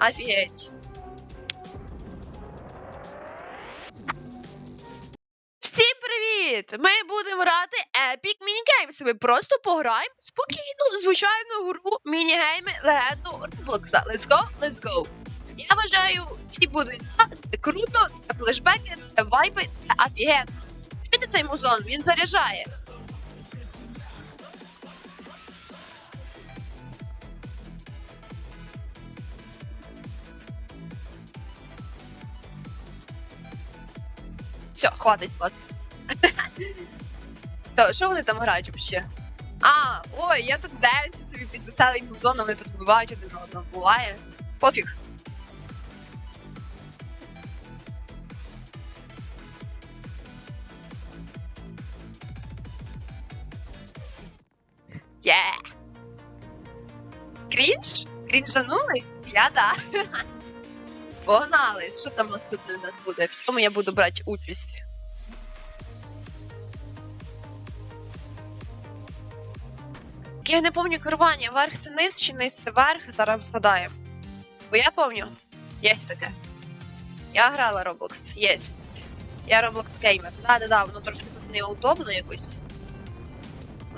Офігеть. Всім привіт! Ми будемо грати Epic Minigames. Ми просто пограємо спокійну, звичайну гру мінігейми легенду Roblox. Let's go, let's go. Я вважаю, всі будуть за, це круто, це флешбеки, це вайби, це офігенно. Чуєте цей музон? Він заряджає. Все, хватить з вас. Все, що вони там грають вообще? А, ой, я тут денсю собі підписали музон, вони тут вбивають один одного. Буває. Пофіг. Є! Крінж? Крінжанули? Я да. Погнали! Що там наступне у нас буде? В чому я буду брати участь? Я не пам'ятаю керування, верх це низ чи низ це верх, зараз всадаємо. Бо я пам'ятаю, є таке. Я грала Roblox, єсть. Я Roblox геймер. Да-да-да, воно трошки тут неудобно якось.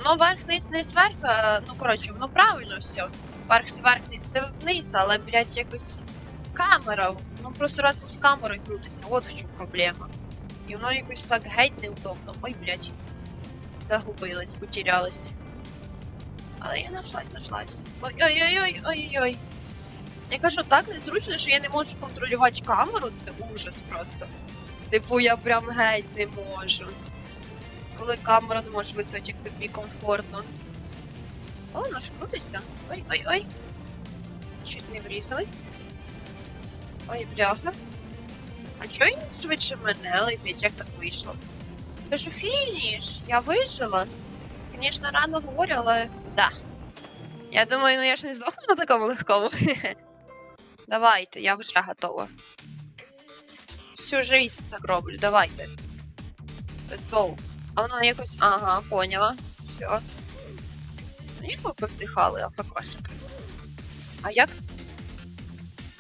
Ну, верх, низ, низ, верх, е, ну коротше, воно правильно все. Верх, верх, низ, це вниз, але, блядь, якось камера. Ну просто разом з камерою крутиться, от в чому проблема. І воно якось так геть неудобно. Ой, блядь. Загубилась, потерялась. Але я нашлась, нашлась. Ой-ой-ой, ой-ой-ой. Я кажу, так незручно, що я не можу контролювати камеру, це ужас просто. Типу, я прям геть не можу. Коли камера не можеш виставити, як тобі комфортно. О, наш крутися. Ой-ой-ой. Чуть не врізалась. Ой, бляха. А чого він швидше мене летить, як так вийшло? Це ж фініш, я вижила. Звісно, рано говорю, але да. Я думаю, ну я ж не здохну на такому легкому. Давайте, я вже готова. Всю жизнь так роблю, давайте. Let's go. А воно якось. Ага, поняла. Все. Ну, як ви постихали, АФКшик? А як?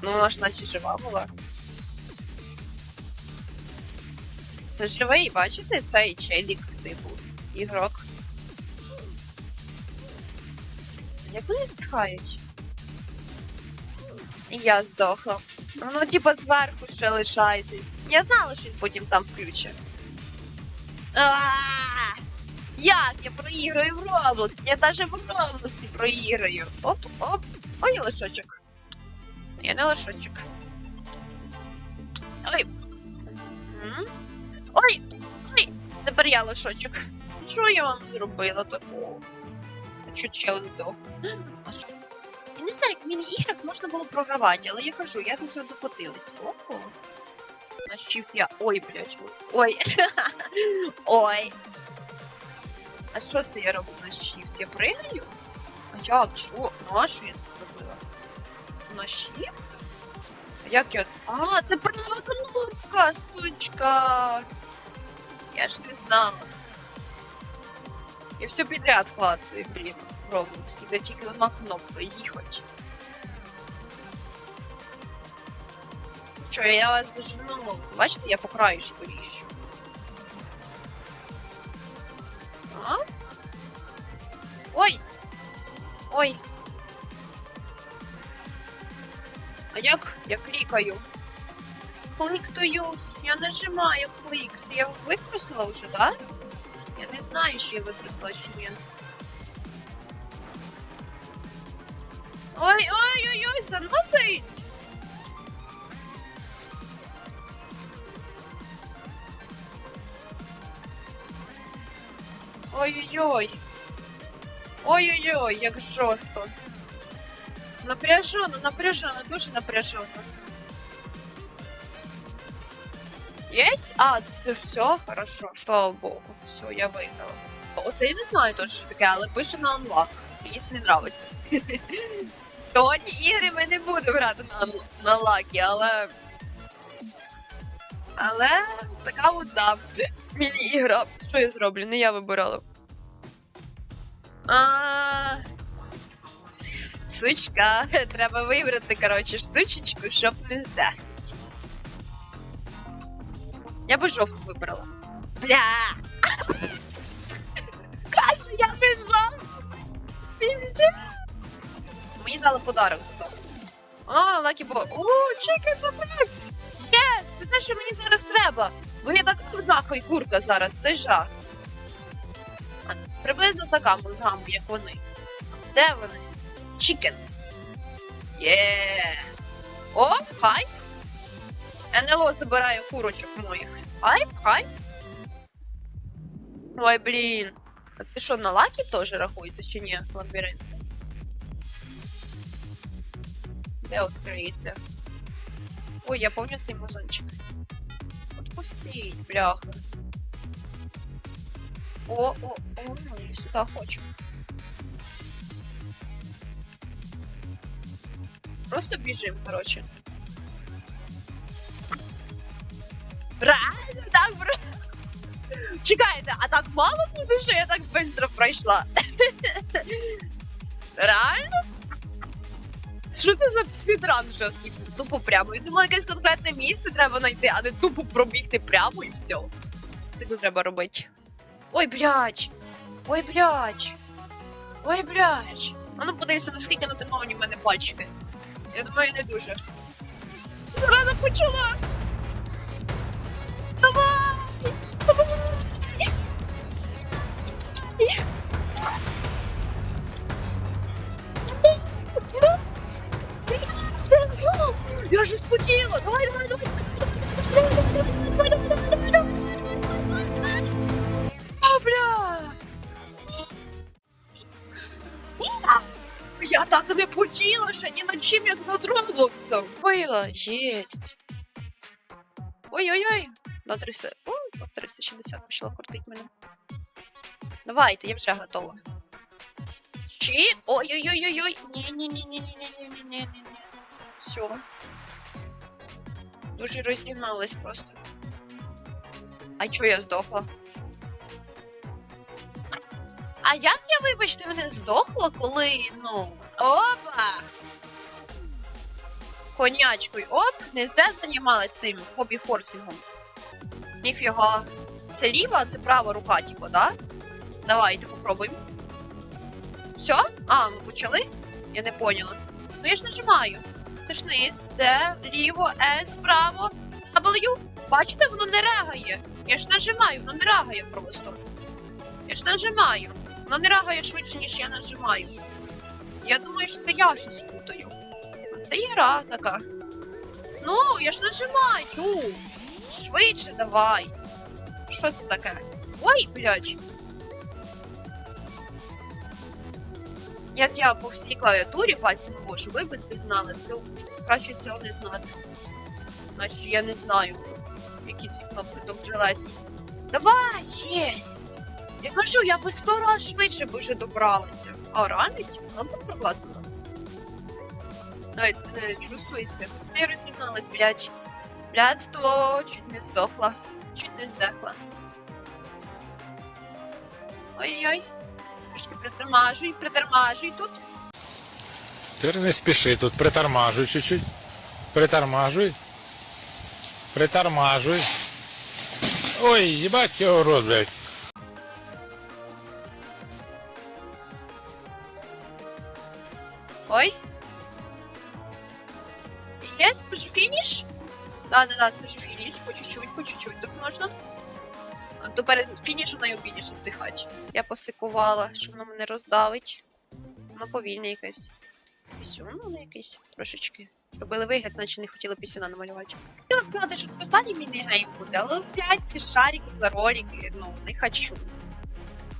Ну, вона ж наче жива була. Це живий, бачите, цей челік, типу, ігрок. Як вони здихають? І я здохла. Воно типа зверху ще лишається. Я знала, що він потім там включить. Як я проіграю в Роблоксі? Я навіть в Роблоксі проіграю. Оп, оп. Ой, лишочок. Я не лишочок. Ой. Ой, ой, тепер я лишочок. Що я вам зробила такого? Чел здох? Я не знаю, як міні-іграх можна було програвати, але я кажу, я до цього докотилась. Ого. На shift я. Ой, блядь. Ой. Ой. А що це я роблю на shift? Я пригаю? А як? Що? Ну, а що я це зробила? А як я це? А, це права кнопка, сучка. Я ж не знала. Я все підряд клацаю, блін, в Roblox, де тільки одна кнопка їхать. Що, я вас дожену? Бачите, я по краю ж поріжу. А? Ой! Ой! А як я клікаю? Клик to use. Я нажимаю клик. Це я викрусила вже, так? Да? Я не знаю, що я викрусила, чи ні. Ой, ой, ой, ой, заносить! Ой-ой-ой. Ой-ой-ой, як жорстко. Напряжено, напряжено, дуже напряжено. Есть? А, це все, хорошо, слава богу. Все, я виграла. Оце я не знаю точно що таке, але пише на онлак. Мені це не нравиться. Сьогодні ігри ми не будемо грати на, на лакі, але. Але така от да, міні-ігра. Що я зроблю? Не я вибирала. А... Сучка, треба вибрати, коротше, штучечку, щоб не здехнути. Я би жовту вибрала. Бля! Кажу, я би жовту! Піздець! Мені дали подарок за то. О, Лакі Бо. О, чекай за Єс! Це те, що мені зараз треба. Бо я така нахуй курка зараз, це жах. Приблизно така мозгаму, як вони. Де вони? Chickens. Є. О, хай. НЛО забирає курочок моїх. Хай, хай. Ой, блін. А це що, на лакі теж рахується чи ні? Лабіринт. Де відкриється? Ой, я пам'ятаю цей музончик. Отпустіть, бляха. О, о, о, ну, я сюди хочу. Просто біжим, коротше. Реально так, бро. Чекайте, а так мало буде, що я так швидко пройшла? Реально? Що це за спідран жорсткий? Тупо прямо. Я думала, якесь конкретне місце треба знайти, а не тупо пробігти прямо і все. Так не треба робити. Ой, блядь! Ой, блядь! Ой, блядь! А ну подивимося, наскільки натреновані в мене пальчики. Я думаю, не дуже. Рано почала! Вийла, єсть. Ой-ой-ой. На 300. О, на 360 почала крутить мене. Давайте, я вже готова. Чи? Ой-ой-ой-ой-ой. Ні-ні-ні-ні-ні-ні-ні-ні-ні-ні. Все. Дуже розігналась просто. А чо я здохла? А як я, вибачте, мене здохла, коли, ну. Опа! Конячкою. Оп, не зря займалась цим хобі-форсингом. Ніфіга. Це ліва, а це права рука, типу, да? Давайте попробуємо. Все? А, ми почали? Я не поняла. Ну я ж нажимаю. Це ж низ, де, ліво, С, право, W. Бачите, воно не регає. Я ж нажимаю, воно не регає просто. Я ж нажимаю. Воно не рагає швидше, ніж я нажимаю. Я думаю, що це я щось путаю. Це гра така. Ну, я ж нажимаю. Швидше давай. Що це таке? Ой, блядь. Як я по всій клавіатурі пальцем можу, ви би це знали, це ужас. Краще цього не знати. Значить, я не знаю, які ці кнопки довжелезні. Давай, єсть! Я кажу, я би сто раз швидше би вже добралася. А реальність вона б прокласила. Навіть не чувствується. Це розігналась, блядь. Блядство, чуть не здохла. Чуть не здехла. Ой-ой-ой. Трішки притормажуй, притормажуй тут. Ти не спіши тут, притормажуй чуть-чуть. Притормажуй. Притормажуй. Ой, їбать його рот. Да, да, да, це вже фініш. По чуть-чуть, по чуть-чуть тут можна. То перед фінішем найобідніше стихати. Я посикувала, щоб воно мене роздавить. Воно повільне якесь. Пісюн воно якийсь трошечки. Зробили вигляд, наче не хотіли пісюна намалювати. Хотіла сказати, що це останній міні-гейм буде, але опять ці шарики за ролики, ну, не хочу.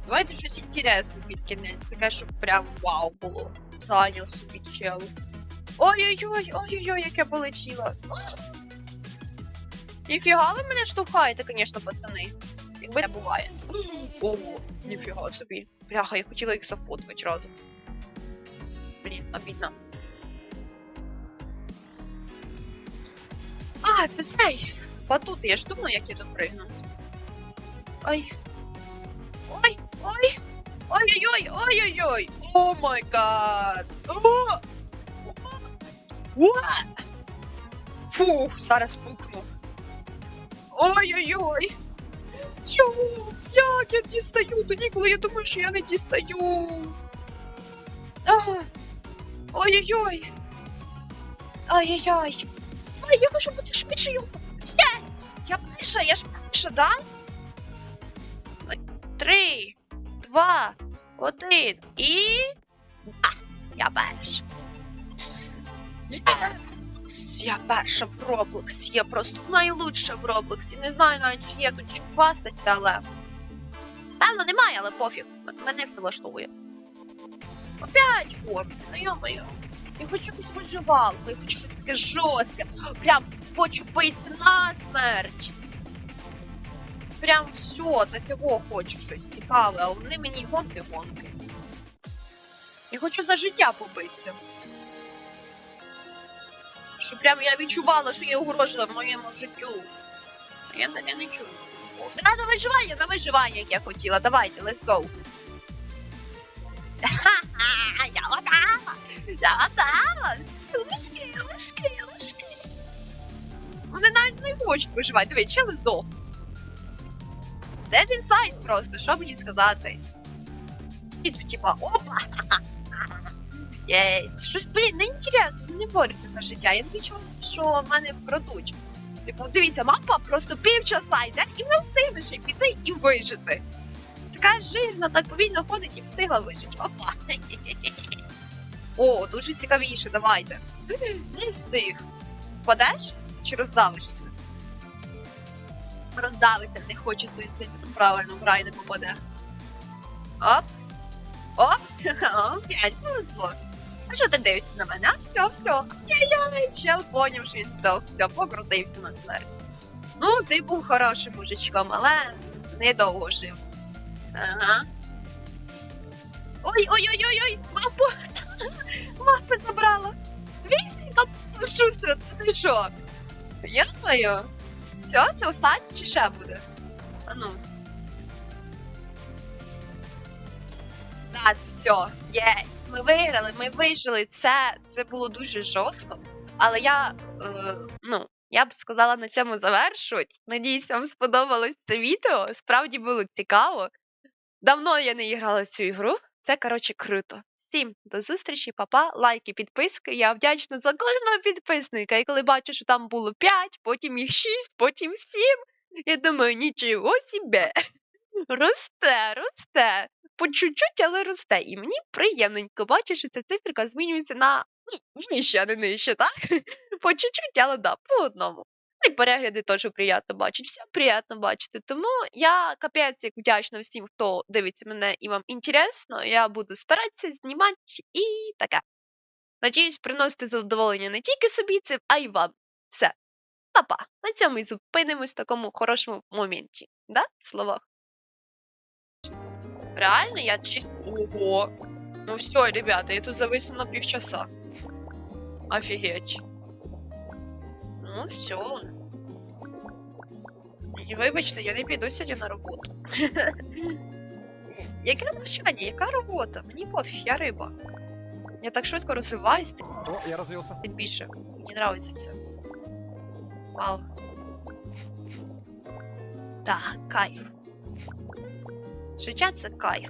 Давайте щось інтересне під кінець, таке, щоб прям вау було. Зайняв собі чел. Ой-ой-ой, ой-ой-ой, як я полетіла. Ніфіга ви мене штовхаєте, звісно, пацани. Якби не буває. Ого, ніфіга собі. Бляха, я хотіла їх зафоткати разом. Блін, обідно. А, це цей. Батут, я ж думаю, як я допригну. Ой. Ой, ой. Ой-ой-ой, ой-ой-ой. О май гад! О! О! Фух, зараз пукну. Ой-ой-ой! Чому? Як я дістаю тоді, коли я думаю, що я не дістаю? Ой-ой-ой! Ай-яй-яй! Ай, я хочу бути швидшою! Єсть! Я перша, я ж перша, да? Три, два, один і. А, я перша. Я перша в Роблокс. Я просто найлучша в Роблоксі. Не знаю навіть, чи є тут чим хвастатися, але. Певно, немає, але пофіг. Мене все влаштовує. Опять хобі, ну йо-моє. Я хочу якусь виживалку, я хочу щось таке жорстке. Прям хочу битися на смерть. Прям все, таке во хочу щось цікаве, а вони мені гонки-гонки. Я хочу за життя побитися. Щоб прям я відчувала, що є угроза в моєму життю. Я таке не чую. Да, на виживання, на виживання, як я хотіла. Давайте, let's go. Ха-ха, я готова! Я готова! Лишки, лишки, лишки. Вони навіть не хочуть виживати. Диви, чели здох. Dead inside просто, що мені сказати? Сидь, типа, опа! Єсть. Щось, блін, не інтересно, не борються за життя. Я не відчуваю, що в мене вкрадуть. Типу, дивіться, мапа просто півчаса йде і не встигнеш і піти і вижити. Така жирна, так повільно ходить і встигла вижити. Опа. О, дуже цікавіше, давайте. Не встиг. Впадеш чи роздавишся? Роздавиться, не хоче суїцид. Правильно, в рай не попаде. Оп. Оп. Опять повезло. А що ти дивишся на мене? А, все, все. Я-я, чел поняв, що він здох. Все, покрутився на смерть. Ну, ти був хорошим мужичком, але недовго жив. Ага. Ой-ой-ой-ой-ой! Мапу! Мапи забрала! Дивіться, там шустро, ти що? Я маю. Все, це останнє чи ще буде? А ну. Так, все, єсть. Ми виграли, ми вижили. Це, це було дуже жорстко. Але я, е, ну, я б сказала, на цьому завершувати. Надіюсь, вам сподобалось це відео. Справді було цікаво. Давно я не грала в цю ігру. Це, коротше, круто. Всім до зустрічі, папа, лайки, підписки. Я вдячна за кожного підписника. І коли бачу, що там було 5, потім їх 6, потім 7, я думаю, нічого собі. Росте, росте. По чуть-чуть, але росте. І мені приємненько бачу, що ця циферка змінюється на ну, вище, а не нижче, так? По чуть-чуть, але да, по одному. Ну і перегляди теж приємно бачити. Все приємно бачити. Тому я капець як вдячна всім, хто дивиться мене і вам інтересно. Я буду старатися знімати і таке. Надіюсь, приносити задоволення не тільки собі цим, а й вам. Все. Папа, на цьому і зупинимось в такому хорошому моменті. Да? Словах. Реально, я чисто. Ого. Ну все, ребята, я тут зависла на півчаса. Офігеть. Ну, все. І вибачте, я не піду сьогодні на роботу. Яке навчання, яка робота? Мені пофіг, я риба. Я так швидко розвиваюсь, О, я развился. тим більше. Мені нравиться це. Вау. Так, кайф. Життя це кайф.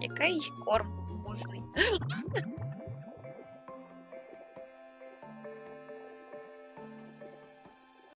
Який корм вкусний.